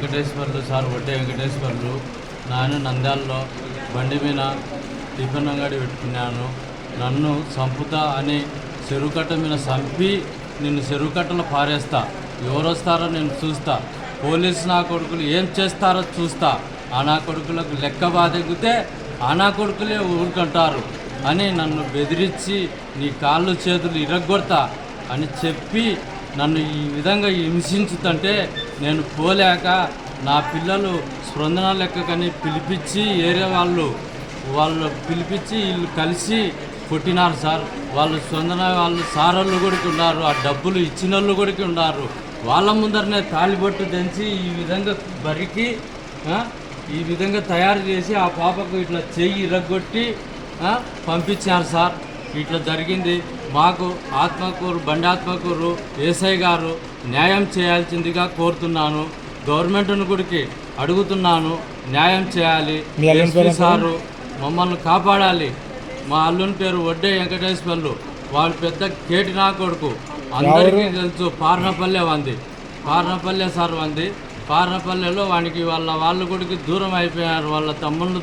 Venkateswarlu sir Vadde Venkateswarlu నాయన నంద్యాలలో బండి మీద టిఫిన్ అంగడి పెట్టుకున్నాను. నన్ను సంపుతా అని చెరుకట్ట మీద చంపి నిన్ను చెరుకట్టలో పారేస్తా. ఎవరు వస్తారో నేను చూస్తా. పోలీసు నా కొడుకులు ఏం చేస్తారో చూస్తా. ఆ నా కొడుకులకు లెక్క బాధెగితే ఆ నా కొడుకులే ఊరుకుంటారు అని నన్ను బెదిరించి నీ కాళ్ళు చేతులు ఇరగొడతా అని చెప్పి నన్ను ఈ విధంగా హింసించుతుంటే నేను పోలేక నా పిల్లలు స్పందన లెక్కకని పిలిపించి ఏరే వాళ్ళు వాళ్ళు పిలిపించి వీళ్ళు కలిసి కొట్టినారు సార్. వాళ్ళు స్పందన వాళ్ళు సారోళ్ళు కూడా ఉన్నారు ఆ డబ్బులు ఇచ్చిన వాళ్ళు కూడా ఉన్నారు. వాళ్ళ ముందరనే తాళిబొట్టు దంచి ఈ విధంగా బరికి ఈ విధంగా తయారు చేసి ఆ పాపకు ఇట్లా చెయ్యి ఇరగొట్టి పంపించారు సార్. ఇట్లా జరిగింది. మాకు ఆత్మకూరు బండి ఆత్మకూరు ఏసఐ గారు న్యాయం చేయాల్సిందిగా కోరుతున్నాను. గవర్నమెంట్ను గుడికి అడుగుతున్నాను న్యాయం చేయాలి. సారు మమ్మల్ని కాపాడాలి. మా అల్లుని పేరు వడ్డే వెంకటేశ్వర్లు వాడు పెద్ద కేటి నా కొడుకు. అందరికీ తెలుసు పార్నపల్లె వంది. పార్నపల్లె సార్ వంది. పార్నపల్లెలో వానికి వాళ్ళ వాళ్ళ గుడికి దూరం అయిపోయారు వాళ్ళ తమ్ముళ్ళు